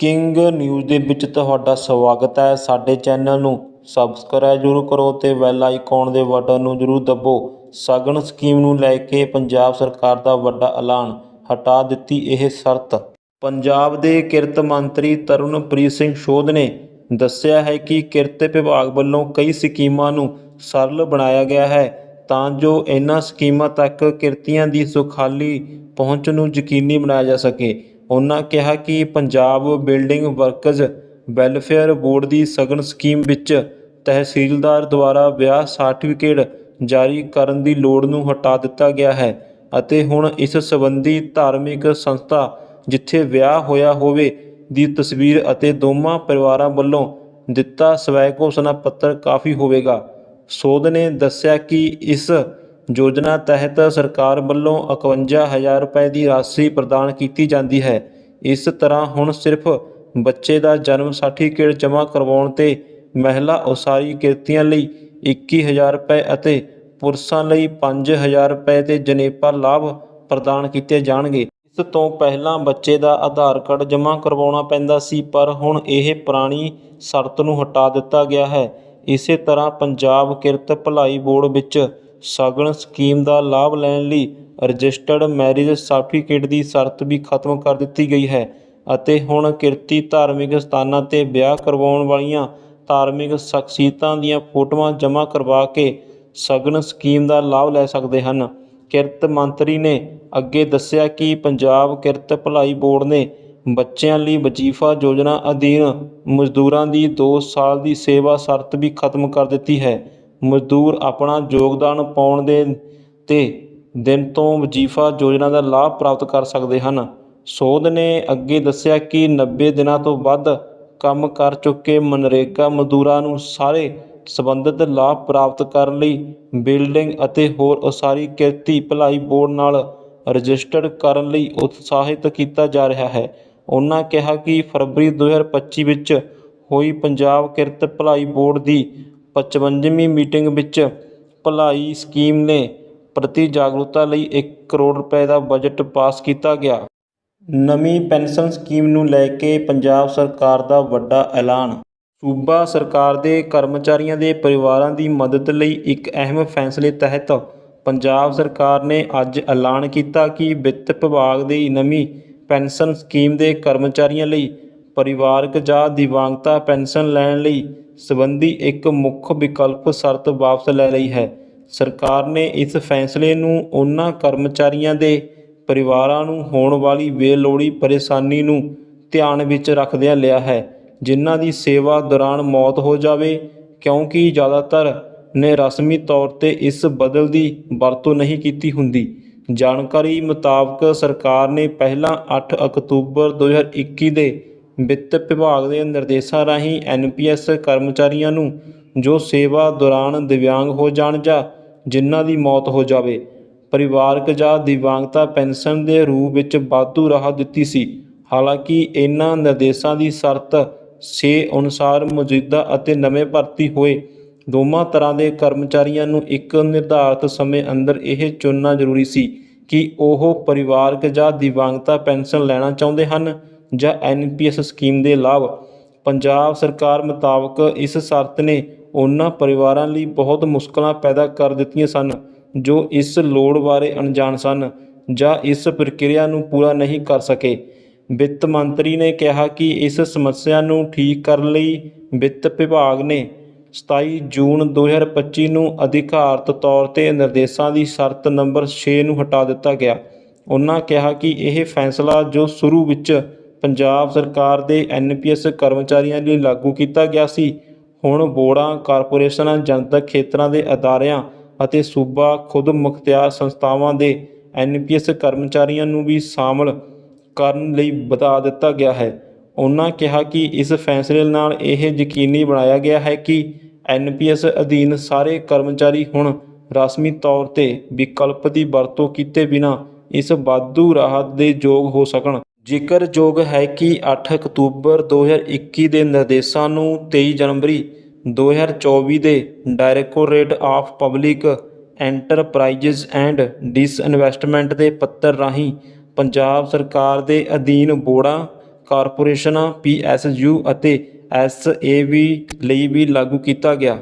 King news ਦੇ ਵਿੱਚ ਤੁਹਾਡਾ ਸਵਾਗਤ ਹੈ। ਸਾਡੇ ਚੈਨਲ ਨੂੰ ਸਬਸਕ੍ਰਾਈਬ ਜ਼ਰੂਰ ਕਰੋ ਤੇ ਬੈਲ ਆਈਕਨ ਦੇ ਬਟਨ ਨੂੰ ਜ਼ਰੂਰ ਦਬੋ। ਸਗਨ ਸਕੀਮ ਨੂੰ ਲੈ ਕੇ ਪੰਜਾਬ ਸਰਕਾਰ ਦਾ ਵੱਡਾ ਐਲਾਨ, ਹਟਾ ਦਿੱਤੀ ਇਹ ਸ਼ਰਤ। ਪੰਜਾਬ ਦੇ ਕਿਰਤ ਮੰਤਰੀ ਤਰੁਣਪ੍ਰੀਤ ਸਿੰਘ ਸੋਧ ਨੇ ਦੱਸਿਆ ਹੈ ਕਿ ਕਿਰਤ ਵਿਭਾਗ ਵੱਲੋਂ ਕਈ ਸਕੀਮਾਂ ਨੂੰ ਸਰਲ ਬਣਾਇਆ ਗਿਆ ਹੈ, ਤਾਂ ਜੋ ਇਹਨਾਂ ਸਕੀਮਾਂ ਤੱਕ ਕਿਰਤੀਆਂ ਦੀ ਸੁਖਾਲੀ ਪਹੁੰਚ ਨੂੰ ਯਕੀਨੀ ਬਣਾਇਆ ਜਾ ਸਕੇ। ਉਨ੍ਹਾਂ ਕਿਹਾ ਕਿ Punjab building workers welfare board ਦੀ ਸਗਨ ਸਕੀਮ ਵਿੱਚ ਤਹਿਸੀਲਦਾਰ ਦੁਆਰਾ ਵਿਆਹ ਸਰਟੀਫਿਕੇਟ ਜਾਰੀ ਕਰਨ ਦੀ ਲੋੜ ਨੂੰ ਹਟਾ ਦਿੱਤਾ ਗਿਆ ਹੈ ਅਤੇ ਹੁਣ ਇਸ ਸੰਬੰਧੀ ਧਾਰਮਿਕ ਸੰਸਥਾ ਜਿੱਥੇ ਵਿਆਹ ਹੋਇਆ ਹੋਵੇ ਦੀ ਤਸਵੀਰ ਅਤੇ ਦੋਵਾਂ ਪਰਿਵਾਰਾਂ ਵੱਲੋਂ ਦਿੱਤਾ ਸਵੈ ਘੋਸ਼ਣਾ ਪੱਤਰ ਕਾਫੀ ਹੋਵੇਗਾ। ਸੋਧ ਨੇ ਦੱਸਿਆ ਕਿ ਇਸ ਯੋਜਨਾ ਤਹਿਤ ਸਰਕਾਰ ਵੱਲੋਂ 51000 ਰੁਪਏ ਦੀ ਰਾਸ਼ੀ ਪ੍ਰਦਾਨ ਕੀਤੀ ਜਾਂਦੀ ਹੈ। ਇਸ ਤਰ੍ਹਾਂ ਹੁਣ ਸਿਰਫ ਬੱਚੇ ਦਾ ਜਨਮ ਸਰਟੀਫਿਕੇਟ ਜਮ੍ਹਾਂ ਕਰਵਾਉਣ ਤੇ ਮਹਿਲਾ ਉਸਾਰੀ ਕਿਰਤੀਆਂ ਲਈ 21000 ਰੁਪਏ ਅਤੇ ਪੁਰਸ਼ਾਂ ਲਈ 5000 ਰੁਪਏ ਦੇ ਜਨੇਪਾ ਲਾਭ ਪ੍ਰਦਾਨ ਕੀਤੇ ਜਾਣਗੇ। ਇਸ ਤੋਂ ਪਹਿਲਾਂ ਬੱਚੇ ਦਾ ਆਧਾਰ ਕਾਰਡ ਜਮ੍ਹਾਂ ਕਰਵਾਉਣਾ ਪੈਂਦਾ ਸੀ, ਪਰ ਹੁਣ ਇਹ ਪੁਰਾਣੀ ਸ਼ਰਤ ਨੂੰ ਹਟਾ ਦਿੱਤਾ ਗਿਆ ਹੈ। ਇਸੇ ਤਰ੍ਹਾਂ ਪੰਜਾਬ ਕਿਰਤ ਭਲਾਈ ਬੋਰਡ ਵਿੱਚ ਸਗਨ ਸਕੀਮ ਦਾ ਲਾਭ ਲੈਣ ਲਈ ਰਜਿਸਟਰਡ ਮੈਰਿਜ ਸਰਟੀਫਿਕੇਟ ਦੀ ਸ਼ਰਤ ਵੀ ਖਤਮ ਕਰ ਦਿੱਤੀ ਗਈ ਹੈ ਅਤੇ ਹੁਣ ਕਿਰਤੀ ਧਾਰਮਿਕ ਸਥਾਨਾਂ ਤੇ ਵਿਆਹ ਕਰਵਾਉਣ ਵਾਲੀਆਂ ਧਾਰਮਿਕ ਸ਼ਖਸੀਅਤਾਂ ਦੀਆਂ ਫੋਟੋਆਂ ਜਮ੍ਹਾਂ ਕਰਵਾ ਕੇ ਸਗਨ ਸਕੀਮ ਦਾ ਲਾਭ ਲੈ ਸਕਦੇ ਹਨ। ਕਿਰਤ ਮੰਤਰੀ ਨੇ ਅੱਗੇ ਦੱਸਿਆ ਕਿ ਪੰਜਾਬ ਕਿਰਤ ਭਲਾਈ ਬੋਰਡ ਨੇ ਬੱਚਿਆਂ ਲਈ ਵਜ਼ੀਫਾ ਯੋਜਨਾ ਅਧੀਨ ਮਜ਼ਦੂਰਾਂ ਦੀ 2 ਸਾਲ ਦੀ ਸੇਵਾ ਸ਼ਰਤ ਵੀ ਖਤਮ ਕਰ ਦਿੱਤੀ ਹੈ। ਮਜ਼ਦੂਰ ਆਪਣਾ ਯੋਗਦਾਨ ਪਾਉਣ ਦੇ ਅਤੇ ਦਿਨ ਤੋਂ ਵਜ਼ੀਫਾ ਯੋਜਨਾ ਦਾ ਲਾਭ ਪ੍ਰਾਪਤ ਕਰ ਸਕਦੇ ਹਨ। ਸੋਧ ਨੇ ਅੱਗੇ ਦੱਸਿਆ ਕਿ 90 ਦਿਨਾਂ ਤੋਂ ਵੱਧ ਕੰਮ ਕਰ ਚੁੱਕੇ ਮਨਰੇਗਾ ਮਜ਼ਦੂਰਾਂ ਨੂੰ ਸਾਰੇ ਸੰਬੰਧਿਤ ਲਾਭ ਪ੍ਰਾਪਤ ਕਰਨ ਲਈ ਬਿਲਡਿੰਗ ਅਤੇ ਹੋਰ ਉਸਾਰੀ ਕਿਰਤੀ ਭਲਾਈ ਬੋਰਡ ਨਾਲ ਰਜਿਸਟਰਡ ਕਰਨ ਲਈ ਉਤਸ਼ਾਹਿਤ ਕੀਤਾ ਜਾ ਰਿਹਾ ਹੈ। ਉਹਨਾਂ ਕਿਹਾ ਕਿ ਫਰਵਰੀ 2025 ਵਿੱਚ ਹੋਈ ਪੰਜਾਬ ਕਿਰਤ ਭਲਾਈ ਬੋਰਡ ਦੀ 55ਵੀਂ ਮੀਟਿੰਗ ਵਿੱਚ ਭਲਾਈ ਸਕੀਮ ਨੇ ਪ੍ਰਤੀ ਜਾਗਰੂਕਤਾ ਲਈ 1 ਕਰੋੜ ਰੁਪਏ ਦਾ ਬਜਟ ਪਾਸ ਕੀਤਾ ਗਿਆ। ਨਵੀਂ ਪੈਨਸ਼ਨ ਸਕੀਮ ਨੂੰ ਲੈ ਕੇ ਪੰਜਾਬ ਸਰਕਾਰ ਦਾ ਵੱਡਾ ਐਲਾਨ। ਸੂਬਾ ਸਰਕਾਰ ਦੇ ਕਰਮਚਾਰੀਆਂ ਦੇ ਪਰਿਵਾਰਾਂ ਦੀ ਮਦਦ ਲਈ ਇੱਕ ਅਹਿਮ ਫੈਸਲੇ ਤਹਿਤ ਪੰਜਾਬ ਸਰਕਾਰ ਨੇ ਅੱਜ ਐਲਾਨ ਕੀਤਾ ਕਿ ਵਿੱਤ ਵਿਭਾਗ ਦੀ ਨਵੀਂ ਪੈਨਸ਼ਨ ਸਕੀਮ ਦੇ ਕਰਮਚਾਰੀਆਂ ਲਈ ਪਰਿਵਾਰਕ ਜਾਂ ਦਿਵਾਂਗਤਾ ਪੈਨਸ਼ਨ ਲੈਣ ਲਈ ਸੰਬੰਧੀ ਇੱਕ ਮੁੱਖ ਵਿਕਲਪ ਸ਼ਰਤ ਵਾਪਸ ਲੈ ਲਈ ਹੈ। ਸਰਕਾਰ ਨੇ ਇਸ ਫੈਸਲੇ ਨੂੰ ਉਹਨਾਂ ਕਰਮਚਾਰੀਆਂ ਦੇ ਪਰਿਵਾਰਾਂ ਨੂੰ ਹੋਣ ਵਾਲੀ ਬੇਲੋੜੀ ਪਰੇਸ਼ਾਨੀ ਨੂੰ ਧਿਆਨ ਵਿੱਚ ਰੱਖਦਿਆਂ ਲਿਆ ਹੈ, ਜਿਨ੍ਹਾਂ ਦੀ ਸੇਵਾ ਦੌਰਾਨ ਮੌਤ ਹੋ ਜਾਵੇ, ਕਿਉਂਕਿ ਜ਼ਿਆਦਾਤਰ ਨੇ ਰਸਮੀ ਤੌਰ ਤੇ ਇਸ ਬਦਲ ਦੀ ਵਰਤੋਂ ਨਹੀਂ ਕੀਤੀ ਹੁੰਦੀ। ਜਾਣਕਾਰੀ ਮੁਤਾਬਕ ਸਰਕਾਰ ਨੇ ਪਹਿਲਾਂ 8 ਅਕਤੂਬਰ 2021 ਦੇ ਵਿੱਤ ਵਿਭਾਗ ਦੇ ਨਿਰਦੇਸ਼ਾਂ ਰਾਹੀਂ ਐਨਪੀਐਸ ਕਰਮਚਾਰੀਆਂ ਨੂੰ ਜੋ ਸੇਵਾ ਦੌਰਾਨ ਦਿਵਿਆਂਗ ਹੋ ਜਾਣ ਜਾਂ ਜਿਨ੍ਹਾਂ ਦੀ ਮੌਤ ਹੋ ਜਾਵੇ, ਪਰਿਵਾਰਕ ਜਾਂ ਦਿਵਾਂਗਤਾ ਪੈਨਸ਼ਨ ਦੇ ਰੂਪ ਵਿੱਚ ਵਾਧੂ ਰਾਹਤ ਦਿੱਤੀ ਸੀ। ਹਾਲਾਂਕਿ ਇਹਨਾਂ ਨਿਰਦੇਸ਼ਾਂ ਦੀ ਸ਼ਰਤ 6 ਅਨੁਸਾਰ ਮੌਜੂਦਾ ਅਤੇ ਨਵੇਂ ਭਰਤੀ ਹੋਏ ਦੋਵਾਂ ਤਰ੍ਹਾਂ ਦੇ ਕਰਮਚਾਰੀਆਂ ਨੂੰ ਇੱਕ ਨਿਰਧਾਰਤ ਸਮੇਂ ਅੰਦਰ ਇਹ ਚੁਣਨਾ ਜ਼ਰੂਰੀ ਸੀ ਕਿ ਉਹ ਪਰਿਵਾਰਕ ਜਾਂ ਦਿਵਾਂਗਤਾ ਪੈਨਸ਼ਨ ਲੈਣਾ ਚਾਹੁੰਦੇ ਹਨ। ਜਾਂ ਐਨਪੀਐਸ ਸਕੀਮ ਦੇ ਲਾਭ। ਪੰਜਾਬ ਸਰਕਾਰ ਮੁਤਾਬਕ ਇਸ ਸ਼ਰਤ ਨੇ ਉਹਨਾਂ ਪਰਿਵਾਰਾਂ ਲਈ ਬਹੁਤ ਮੁਸ਼ਕਲਾਂ ਪੈਦਾ ਕਰ ਦਿੱਤੀਆਂ ਸਨ, ਜੋ ਇਸ ਲੋੜ ਬਾਰੇ ਅਣਜਾਣ ਸਨ ਜਾਂ ਇਸ ਪ੍ਰਕਿਰਿਆ ਨੂੰ ਪੂਰਾ ਨਹੀਂ ਕਰ ਸਕੇ। ਵਿੱਤ ਮੰਤਰੀ ਨੇ ਕਿਹਾ ਕਿ ਇਸ ਸਮੱਸਿਆ ਨੂੰ ਠੀਕ ਕਰਨ ਲਈ ਵਿੱਤ ਵਿਭਾਗ ਨੇ 27 ਜੂਨ 2025 ਨੂੰ ਅਧਿਕਾਰਤ ਤੌਰ ਤੇ ਨਿਰਦੇਸ਼ਾਂ ਦੀ ਸ਼ਰਤ ਨੰਬਰ 6 ਨੂੰ ਹਟਾ ਦਿੱਤਾ ਗਿਆ। ਉਹਨਾਂ ਕਿਹਾ ਕਿ ਇਹ ਫੈਸਲਾ ਜੋ ਸ਼ੁਰੂ ਵਿੱਚ ਪੰਜਾਬ ਸਰਕਾਰ ਦੇ ਐਨਪੀਐਸ ਕਰਮਚਾਰੀਆਂ ਲਈ ਲਾਗੂ ਕੀਤਾ ਗਿਆ ਸੀ। ਹੁਣ ਬੋਰਡਾਂ ਕਾਰਪੋਰੇਸ਼ਨਾਂ, ਜਨਤਕ ਖੇਤਰਾਂ ਦੇ ਅਦਾਰਿਆਂ ਅਤੇ ਸੂਬਾ ਖੁਦ ਮੁਖਤਿਆਰ ਸੰਸਥਾਵਾਂ ਦੇ ਐਨਪੀਐਸ ਕਰਮਚਾਰੀਆਂ ਨੂੰ ਵੀ ਸ਼ਾਮਲ ਕਰਨ ਲਈ ਵਧਾ ਦਿੱਤਾ ਗਿਆ ਹੈ। ਉਹਨਾਂ ਕਿਹਾ ਕਿ ਇਸ ਫੈਸਲੇ ਨਾਲ ਇਹ ਯਕੀਨੀ ਬਣਾਇਆ ਗਿਆ ਹੈ ਕਿ ਐਨਪੀਐਸ ਅਧੀਨ ਸਾਰੇ ਕਰਮਚਾਰੀ ਹੁਣ ਰਸਮੀ ਤੌਰ ਤੇ ਵਿਕਲਪ ਦੀ ਵਰਤੋਂ ਕੀਤੇ ਬਿਨਾਂ ਇਸ ਵਾਧੂ ਰਾਹਤ ਦੇ ਯੋਗ ਹੋ ਸਕਣ। ਜ਼ਿਕਰਯੋਗ ਹੈ ਕਿ 8 ਅਕਤੂਬਰ 2021 ਦੇ ਨਿਰਦੇਸ਼ਾਂ ਨੂੰ 23 ਜਨਵਰੀ 2024 ਦੇ directorate of public enterprises and disinvestment ਦੇ ਪੱਤਰ ਰਾਹੀਂ ਪੰਜਾਬ ਸਰਕਾਰ ਦੇ ਅਧੀਨ ਬੋਰਡਾਂ, ਕਾਰਪੋਰੇਸ਼ਨਾਂ ਪੀਐਸਯੂ ਅਤੇ ਐਸਏਵੀ ਲਈ ਵੀ ਲਾਗੂ ਕੀਤਾ ਗਿਆ।